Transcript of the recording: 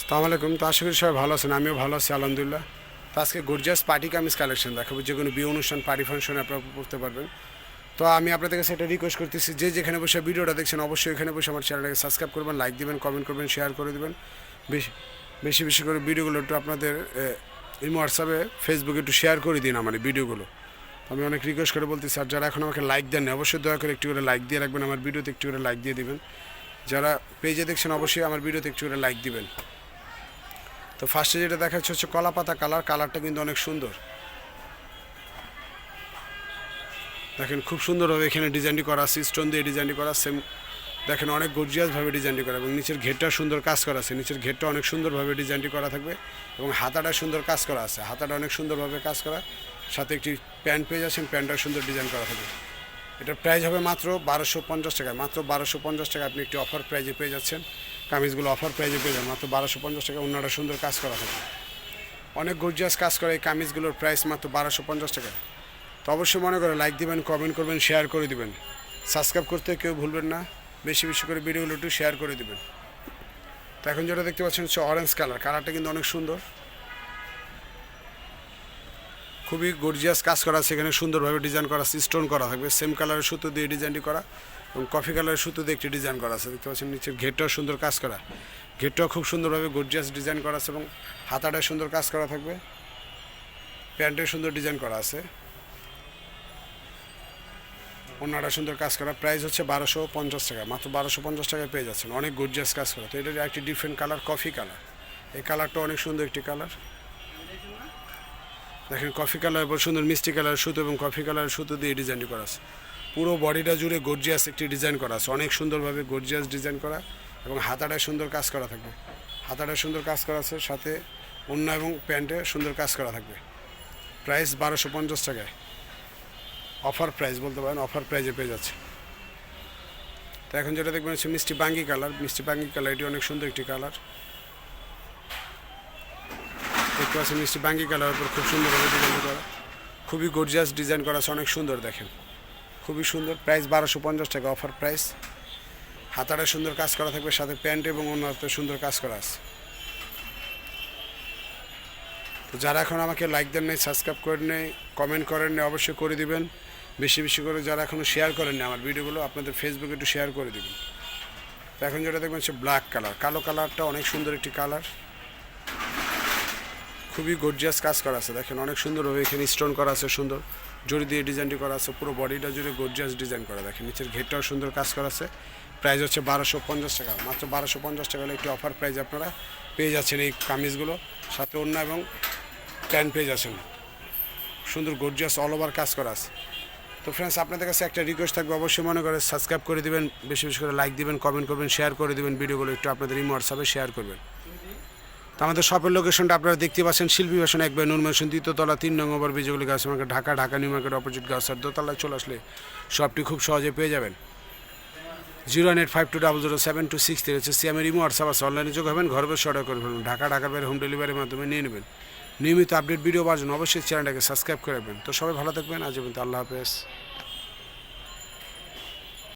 আসসালামু আলাইকুম। তো আশা করি সবাই ভালো আছেন, আমিও ভালো আছি, আলহামদুলিল্লাহ। তো আজকে গর্জিয়াস পার্টি কামিজ কালেকশন দেখাবো, যে কোনো বিয়ে অনুষ্ঠান পার্টি ফাংশনে আপনারা পড়তে পারবেন। তো আমি আপনাদের কাছে একটা রিকোয়েস্ট করতেছি, যে যেখানে বসে ভিডিওটা দেখছেন, অবশ্যই এখানে বসে আমার চ্যানেলটাকে সাবস্ক্রাইব করবেন লাইক দিবেন কমেন্ট করবেন শেয়ার করে দেবেন। বেশি বেশি বেশি করে ভিডিওগুলো একটু আপনাদের এই হোয়াটসঅ্যাপে ফেসবুকে একটু শেয়ার করে দিন আমার ভিডিওগুলো। আমি অনেক রিকোয়েস্ট করে বলতেছি, আর যারা এখন আমাকে লাইক দেন অবশ্যই দয়া করে একটু করে লাইক দিয়ে রাখবেন, আমার ভিডিওতে একটু করে লাইক দিয়ে দিবেন। যারা পেজে দেখছেন, অবশ্যই আমার ভিডিওতে একটু করে লাইক দিবেন। তো ফার্স্টে যেটা দেখাচ্ছে হচ্ছে কলা পাতা কালার কালারটা কিন্তু অনেক সুন্দর। দেখেন খুব সুন্দরভাবে এখানে ডিজাইনটি করা আছে স্টোন দিয়ে ডিজাইনটি করা সেম দেখেন অনেক গর্জিয়াসভাবে ডিজাইনটি করা এবং নিচের ঘেরটা সুন্দর কাজ করা আছে, নিচের ঘেরটা অনেক সুন্দরভাবে ডিজাইনটি করা থাকবে এবং হাতাটা সুন্দর কাজ করা আছে, হাতাটা অনেক সুন্দরভাবে কাজ করা, সাথে একটি প্যান্ট পেয়ে যাচ্ছেন প্যান্টটা সুন্দর ডিজাইন করা থাকবে। এটার প্রাইস হবে মাত্র বারোশো পঞ্চাশ টাকা মাত্র বারোশো পঞ্চাশ টাকা আপনি একটি অফার প্রাইজে পেয়ে যাচ্ছেন। কামিজগুলো অফার প্রাইজে পেয়ে যান মাত্র বারোশো পঞ্চাশ টাকা অন্যটা সুন্দর কাজ করা থাকবে অনেক গর্জিয়াস কাজ করে এই কামিজগুলোর প্রাইস মাত্র বারোশো পঞ্চাশ টাকা। তো অবশ্যই মনে করে লাইক দিবেন কমেন্ট করবেন শেয়ার করে দিবেন। সাবস্ক্রাইব করতে কেউ ভুলবেন না। বেশি বেশি করে ভিডিওগুলো একটু শেয়ার করে দিবেন। তো এখন যেটা দেখতে পাচ্ছেন হচ্ছে অরেঞ্জ কালার কালারটা কিন্তু অনেক সুন্দর। খুবই গর্জিয়াস কাজ করা আছে সুন্দরভাবে ডিজাইন করা আছে স্টোন করা থাকবে। সেম কালারের সুতো দিয়ে ডিজাইনটি করা এবং কফি কালারের সুতো দিয়ে একটি ডিজাইন করা আছে। দেখতে পাচ্ছেন নিচের ঘেরটাও সুন্দর কাজ করা। ঘেরটাও খুব সুন্দরভাবে গর্জিয়াস ডিজাইন করা আছে এবং হাতাটা সুন্দর কাজ করা থাকবে। প্যান্টে সুন্দর ডিজাইন করা আছে। অন্যটা সুন্দর কাজ করা। প্রাইস হচ্ছে বারোশো পঞ্চাশ টাকা। মাত্র বারোশো পঞ্চাশ টাকায় পেয়ে যাচ্ছেন। অনেক গর্জিয়াস কাজ করা। তো এটা একটি ডিফারেন্ট কালার কফি কালার এই কালারটা অনেক সুন্দর একটি কালার দেখেন কফি কালার এবার সুন্দর মিষ্টি কালার সুতো এবং কফি কালার সুতো দিয়ে ডিজাইন করা আছে। পুরো বডিটা জুড়ে গর্জিয়াস একটি ডিজাইন করা আছে। অনেক সুন্দরভাবে গর্জিয়াস ডিজাইন করা এবং হাতাটায় সুন্দর কাজ করা থাকবে। হাতাটায় সুন্দর কাজ করা আছে, সাথে অন্য এবং প্যান্টে সুন্দর কাজ করা থাকবে। প্রাইস বারোশো পঞ্চাশ টাকায়। অফার প্রাইস বলতে পারেন অফার প্রাইজে পেয়ে যাচ্ছে। তো এখন যেটা দেখবেন হচ্ছে মিষ্টি বাঙ্গি কালার মিষ্টি বাঙ্গি কালার এটি অনেক সুন্দর একটি কালার দেখতে পাচ্ছেন মিষ্টি বাঙ্গি কালার উপর খুব সুন্দরভাবে ডিজাইন করা। খুবই গর্জিয়াস ডিজাইন করা আছে, অনেক সুন্দর দেখেন। খুবই সুন্দর প্রাইস বারোশো পঞ্চাশ টাকা অফার প্রাইস হাতাটা সুন্দর কাজ করা থাকবে, সাথে প্যান্ট এবং অন্য সুন্দর কাজ করা আছে। তো যারা এখন আমাকে লাইক দেন নাই সাবস্ক্রাইব করেন নাই কমেন্ট করেন নাই, অবশ্যই করে দিবেন। বেশি বেশি করে যারা এখনও শেয়ার করেন না আমার ভিডিওগুলো আপনাদের ফেসবুকে একটু শেয়ার করে দিবেন। তো এখন যেটা দেখবেন হচ্ছে ব্ল্যাক কালার কালো কালারটা অনেক সুন্দর একটি কালার খুবই গর্জিয়াস কাজ করা আছে। দেখেন অনেক সুন্দরভাবে এখানে স্টোন করা আছে, সুন্দর। জড়ি দিয়ে ডিজাইনটি করা আছে, পুরো বডিটা জুড়ে গর্জিয়াস ডিজাইন করা। দেখেন নিচের ঘেরটাও সুন্দর কাজ করা আছে। প্রাইস হচ্ছে বারোশো পঞ্চাশ টাকা। মাত্র বারোশো পঞ্চাশ টাকা একটি অফার প্রাইস আপনারা পেয়ে যাচ্ছেন এই কামিজগুলো। সাথে অন্য এবং প্যান্ট পেয়ে যাচ্ছেন। সুন্দর গর্জিয়াস অল ওভার কাজ করা আছে। তো ফ্রেন্ডস আপনাদের কাছে একটা রিকোয়েস্ট থাকবে, অবশ্যই মনে করে সাবস্ক্রাইব করে দিবেন, বেশি বেশি করে লাইক দিবেন কমেন্ট করবেন শেয়ার করে দিবেন ভিডিওগুলো একটু আপনাদের ইমো হোয়াটসঅ্যাপে শেয়ার করবেন। আমাদের শপের লোকেশনটা আপনারা দেখতে পাচ্ছেন, শিল্পী ভাষণ এক বাই নুন দ্বিতীয়তলা তিন নং ওভার বিজয়গুলি গাছ market, Dhaka Dhaka, new market opposite গাছার দোতলায় চলে আসলে শপটি খুব সহজে পেয়ে যাবেন। Zero eight five two double zero seven two six three হচ্ছে সিএমের ইমো হোয়াটসঅ্যাপ আছে অনলাইনে যোগ হবেন ঘর বসে অর্ডার করে ফেলবেন ঢাকা, ঢাকার বাইরে হোম ডেলিভারির মাধ্যমে নিয়ে নেবেন। নিয়মিত আপডেট ভিডিও পাওয়ার জন্য অবশ্যই চ্যানেলটাকে সাবস্ক্রাইব করে রাখবেন। তো সবাই ভালো থাকবেন, আজ পর্যন্ত আল্লাহ হাফেজ।